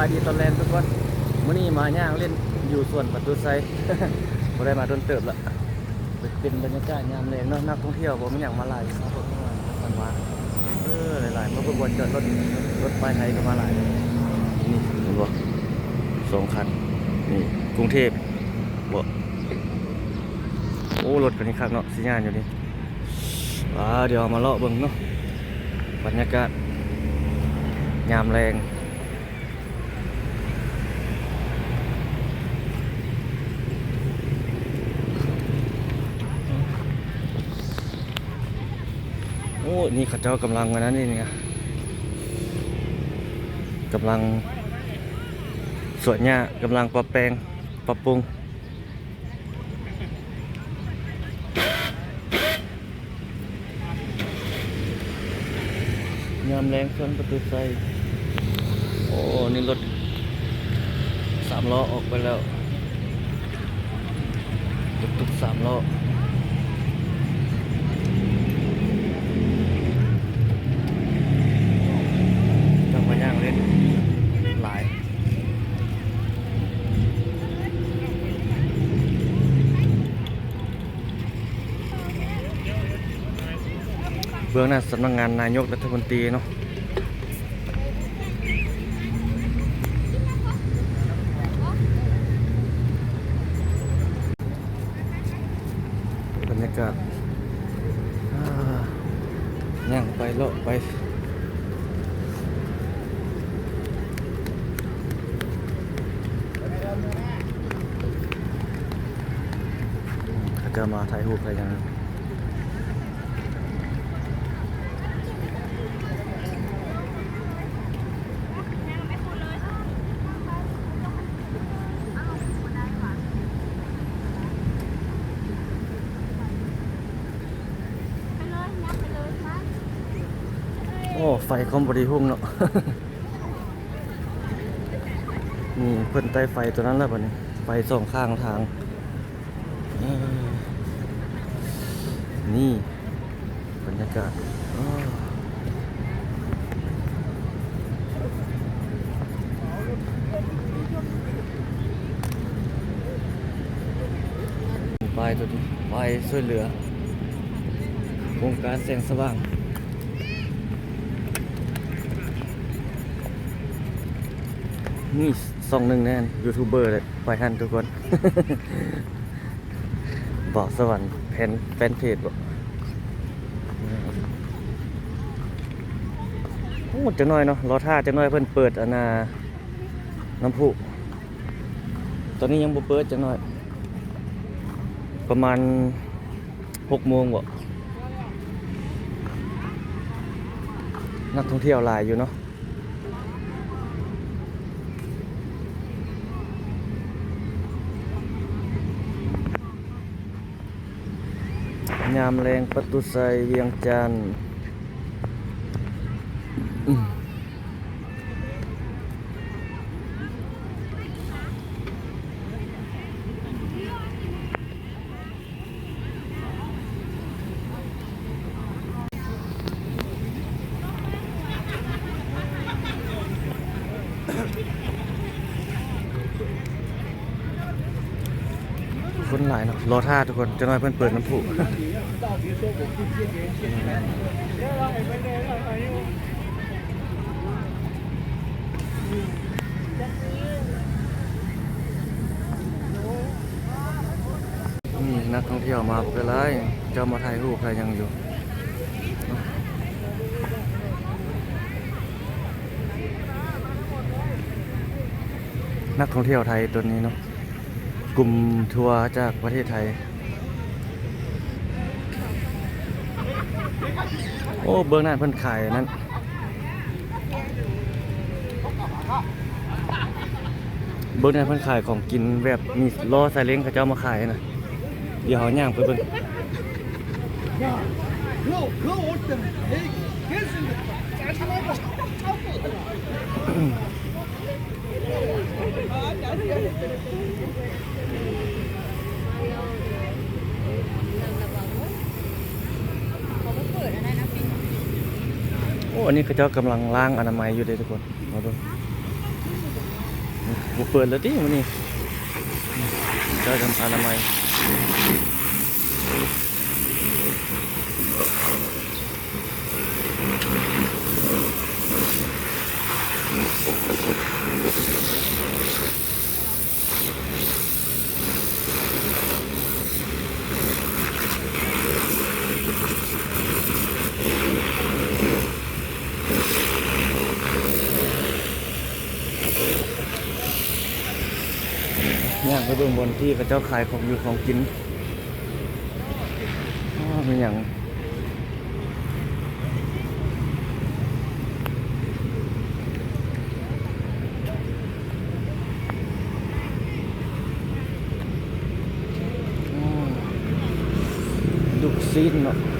ายดีตอนแรกทุกคนมื้อนี้มาย่างเล่นอยู่ส่วนประตูไซบ่ได้มาโดนเติบละเป็นบรรยากาศยามแรงเนาะนักท่องเที่ยวบ่มีหยังมาหลายครับผมมันว่าเออหลายๆมาเบิ่งบนจอดรถรถไฟไทยก็มาหลายนี่เห็นบ่สองคันนี่กรุงเทพบ่โอ้รถคันนี้คักเนาะสิญาณอยู่นี่ว้าเดี๋ยวมาเลาะเบิ่งเนาะบรรยากาศยามแรงโอ้ นี่เข้าเจ้ากำลังกันนะนี่เนี่ยกำลังสวนหญ้ากำลังปรับแปลงปรับปรุงยามแรงส่วนประตูไซโอ้นี่รถสามล้อออกไปแล้วรถตุกสามล้อ บื้องหน้าสำนักงานนายกรัฐมนตรีเนาะบรรยากาศย่างไปเลาะไปถ้าเกิดมาถ่ายรูปอะไรอย่าน ไปเลยยับไปเลยค่ะ โอ้ ไฟคอมบดีหุ่งเนาะนี่เพิ่นไต้ไฟตัวนั้นแล้วบัดนี้ไฟสองข้างทาง นี่บรรยากาศอ้อป้ายตัวนี้ป้ายช่วยเหลือโครงการแสงสว่าง นี่สองหนึ่งแน่นยูทูบเบอร์เลยไปทันทุกคน บอกสวรรค์แฟนแฟนเพจบอกโอ้จะน้อยเนาะรอท่าจะน้อยเพิ่นเปิดอนนาน้ำพุตอนนี้ยังบ่เปิดจะน้อย ประมาณหกโมงบ่นักท่องเที่ยวหลายอยู่เนาะ ยามแรงประตูใสเวียงจันทร์ คนหลายเนาะรอท่าทุกคนจะน้อยเพิ่อนเปิดน้ำพุนี่นักท่องเที่ยวมาบอกอะไรเจ้ามาถ่ายรูปใครยังอยู่นักท่องเที่ยวไทยตัวนี้เนาะ กลุ่มทัวร์จากประเทศไทย โอ้ เบื้องหน้าเพิ่นขายนั้นเบิ้งในเพิ่นขายของกินแบบมีล้อไซเล้งเขาเจ้ามาขายนะเดี๋ยวเขาย่างไปเบิ่งเขาไปเปิดอะไรนะปิง โอ้อันนี้เขาเจ้ากำลังล้างอนามัยอยู่เลยทุกคนมาดูบุเปิดแล้วที่มันนี่เจ้าทำอนามัย เบื้องบนที่พระเจ้าขายของอยู่ของกินเป็นอย่างดุกซีนเนาะ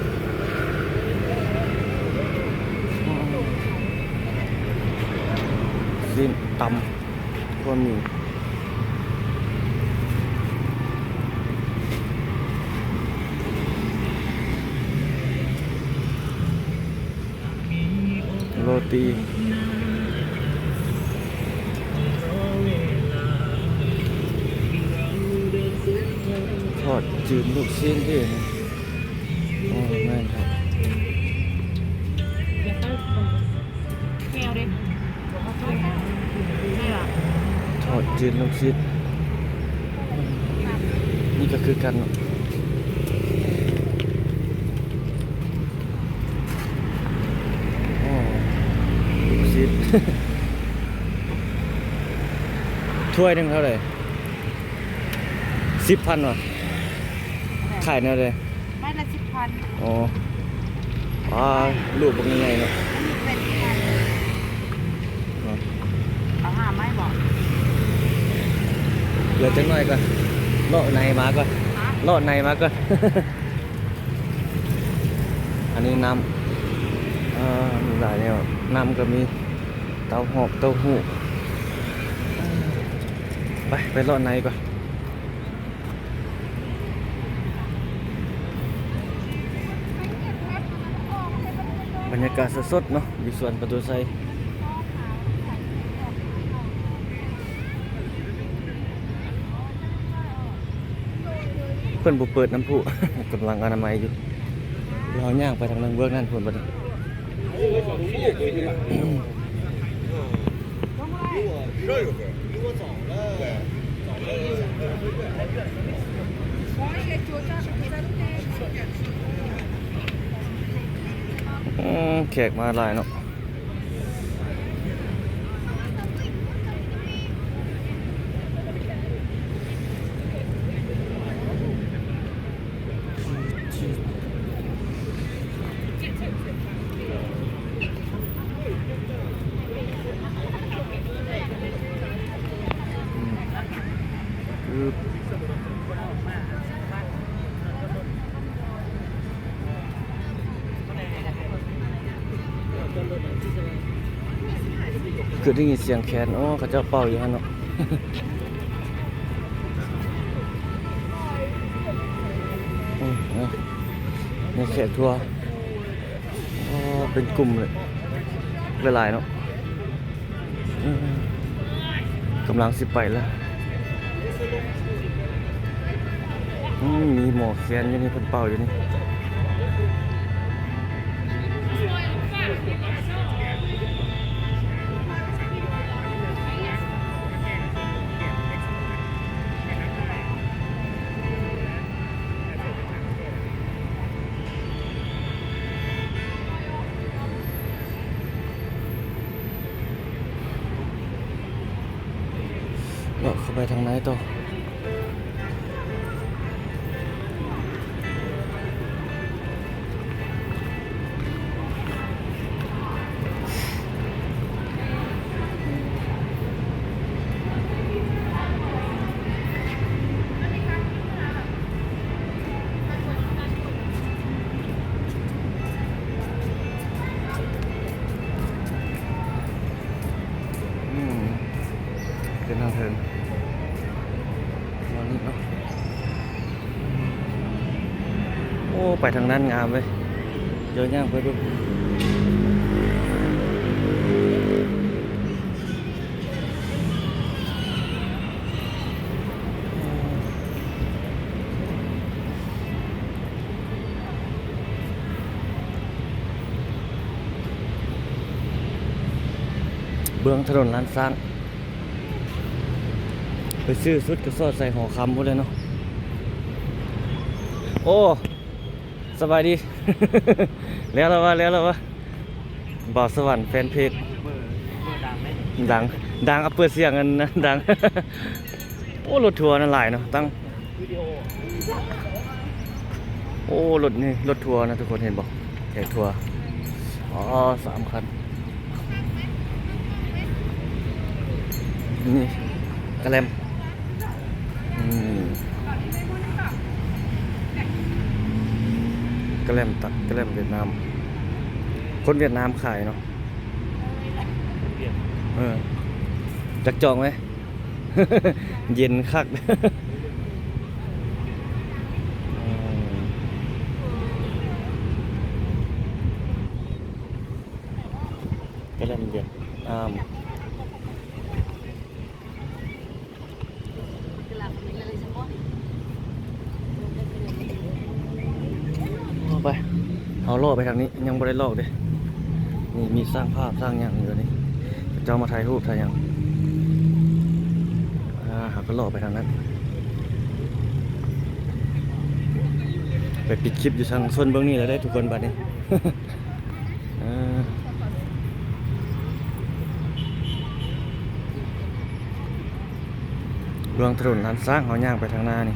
ทอดจืดลูกชิ้นนี่ก็คือกันเนาะโอ้ลูกชิ้นถ้วยหนึงเท่าไหร่สิบพันวะขายเท่าไหร่ไม่ละสิบพันอ๋ออ่าลูกเป็นยังไงเนาะ อันนี้เป็นพัน เนาะ เอาห้าไม้บอก เหลือจังหน่อยก่อนเลาะในมาก่อนเลาะในมาก่อนอันนี้น้ำอ่ามีหลายแนวน้ำก็มีเต้าหอบเต้าหู้ไปไปเลาะในก่อนบรรยากาศสดๆเนาะอยู่สวนประตูไซ เพิ่นบุเปิดน้ำพุกำลังอนามัยอยู่เราย่างไปทางนั้นเวิร์กนั่นเพิ่นบ่ได้อืมแขกมาหลายเนาะ คือได้ยินเสียงแคนอ๋อเขาเจ้าเป่าอยู่ฮะเนาะนี่แขกทัวร์เป็นกลุ่มเลยหลายๆเนาะกำลังสิไปแล้วมีหมอแคนอยู่นี่เพิ่นเป่าอยู่นี่ ไปทางไหนต่ออืมเป็ ไปทางนั้นงามเลยเดินย่างไปดูเบื้องถนนลานซางไปซื้อสุดกระสอดใส่ห่อคำพูดเลยเนาะโอ้ สบายดี แล้วแล้ววะแล้วแล้ววะบ่าวสวรรค์แฟนเพจดังดังดังเอาเปิดเสียงกันนะดัง โอ้รถทัวร์นั่นหลายเนาะตั้งโอ้รถนี่รถทัวร์นะทุกคนเห็นบอกแขกทัวร์อ๋อสามคันนี่กระแลมอืม กระแลมตัดกระแลมเวียดนาม คนเวียดนามขายเนาะเปลี่ยนเออจักจองไหม เย็นคัก อืมกระแลมเวียดนาม เอาไป เอาล่อไปทางนี้ ยัง บ่ได้ลอกเด้นี่มีสร้างภาพสร้างอย่างอยู่นี่เจ้ามาถ่ายรูปถ่ายอย่างอ่าหาก็ล่อไปทางนั้น ไปปิดคลิปอยู่ทางโซนเบื้องนี้แล้วได้ทุกคนบัดนี้เบื้องถนนร้านสร้างเขาย่างไปทางหน้านี่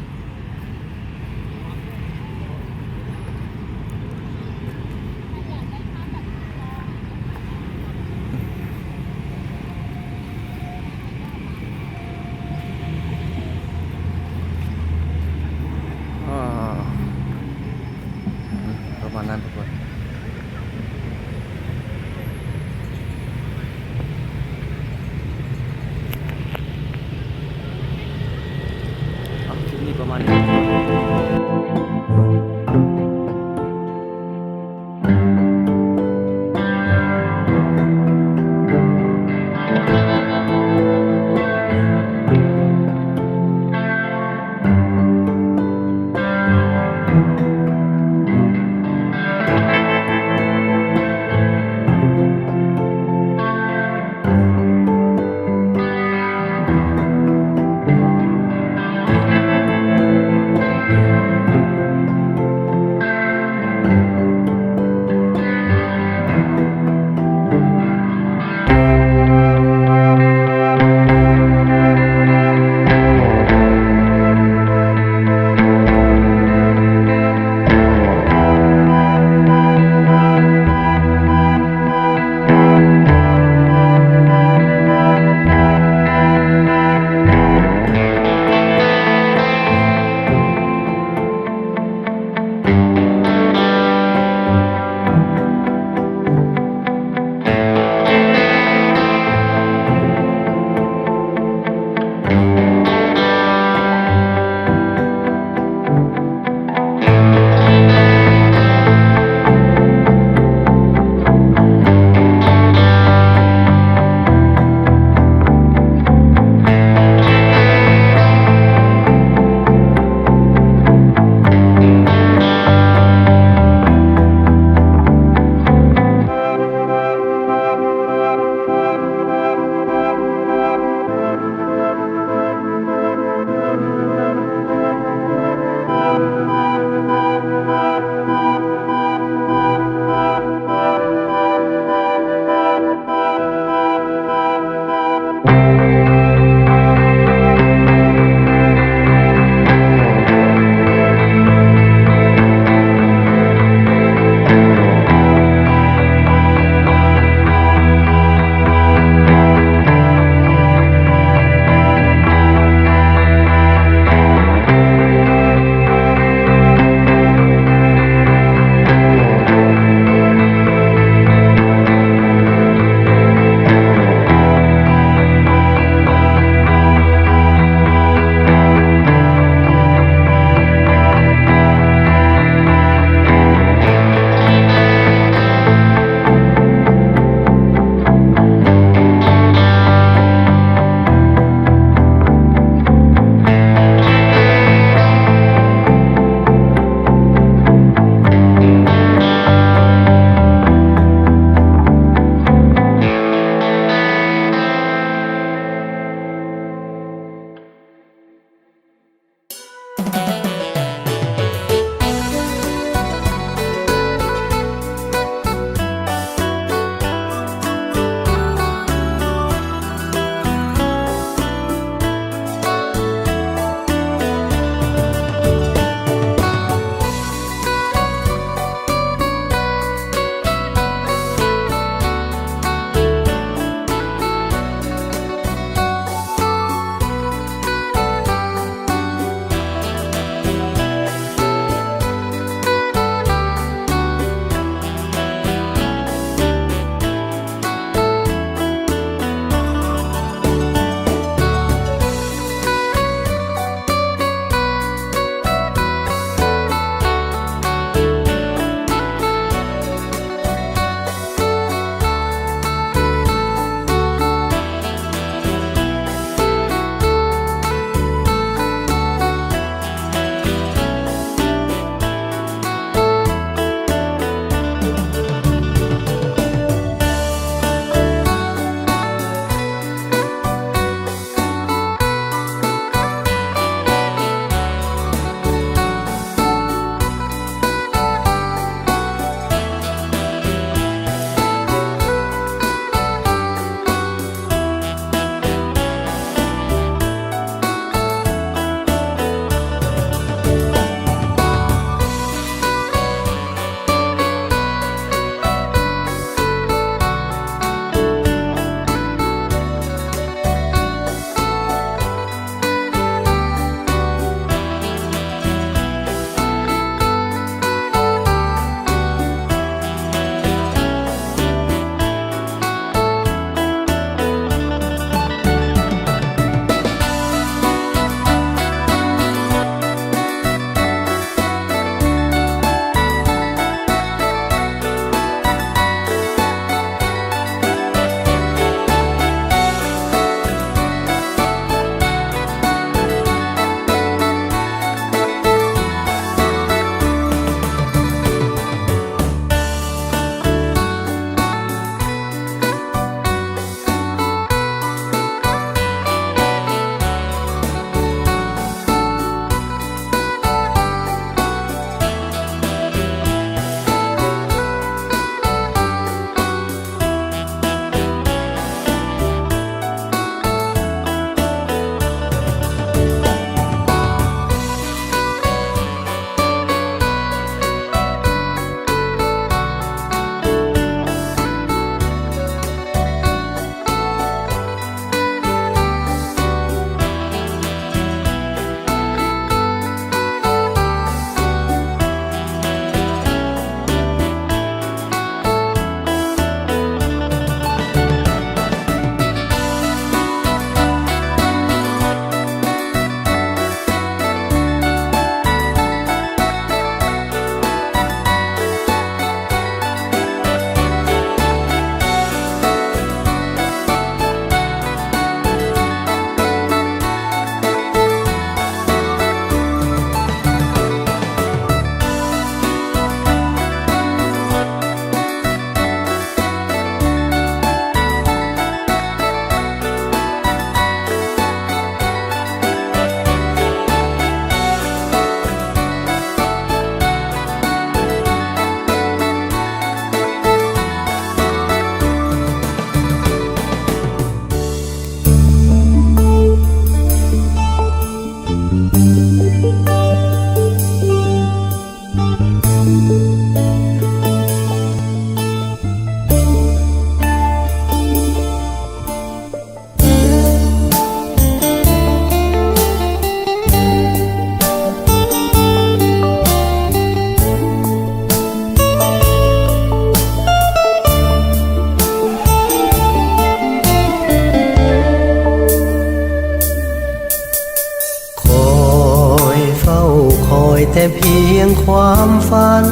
ยงความฝัน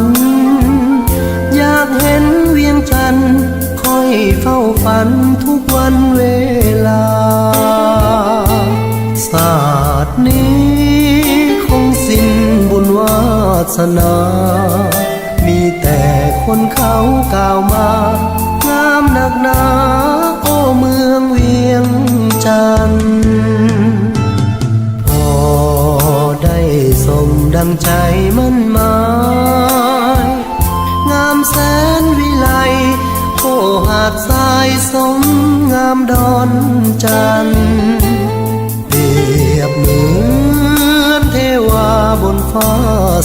อยากเห็นเวียงจันทร์คอยเฝ้าฝันทุกวันเวลา ศาสตร์นี้คงสิ้นบุญวาสนา มีแต่คนเขากล่าวมา งามหนักหนาโอ้เมือง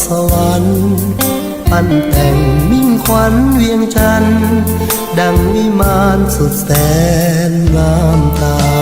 สวรรค์ปั้นแต่งมิ่งขวัญเวียงจันทร์ดังวิมานสุดแสนงามตา